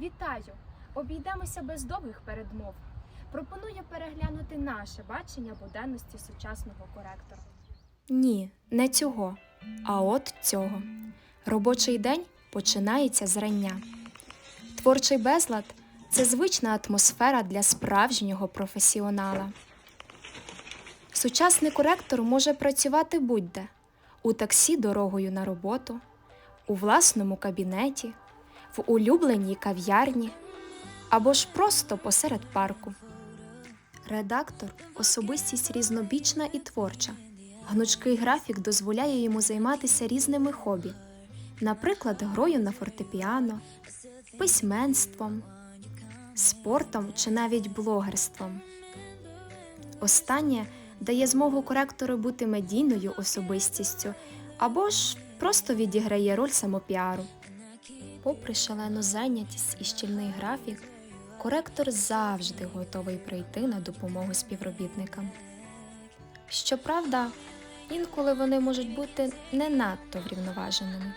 Вітаю! Обійдемося без довгих передмов. Пропоную переглянути наше бачення буденності сучасного коректора. Ні, не цього, а от цього. Робочий день починається зрання. Творчий безлад це звична атмосфера для справжнього професіонала. Сучасний коректор може працювати будь-де у таксі дорогою на роботу, у власному кабінеті, в улюбленій кав'ярні або ж просто посеред парку. Редактор особистість різнобічна і творча. Гнучкий графік дозволяє йому займатися різними хобі, наприклад, грою на фортепіано, письменством, спортом чи навіть блогерством. Останнє дає змогу коректору бути медійною особистістю або ж просто відіграє роль самопіару. Попри шалену зайнятість і щільний графік, коректор завжди готовий прийти на допомогу співробітникам. Щоправда, інколи вони можуть бути не надто врівноваженими,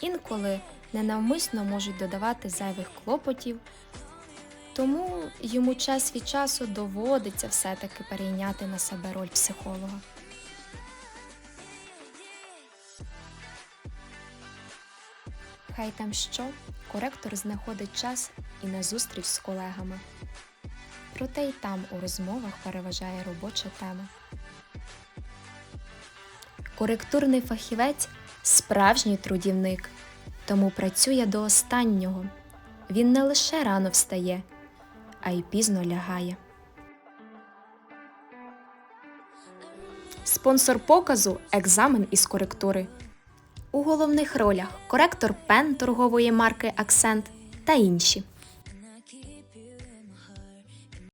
інколи ненавмисно можуть додавати зайвих клопотів, тому йому час від часу доводиться все-таки перейняти на себе роль психолога. Хай там що, коректор знаходить час і на зустріч з колегами. Проте й там у розмовах переважає робоча тема. Коректурний фахівець справжній трудівник, тому працює до останнього. Він не лише рано встає, а й пізно лягає. Спонсор показу екзамен із коректури. У головних ролях коректор пен торгової марки Акцент та інші.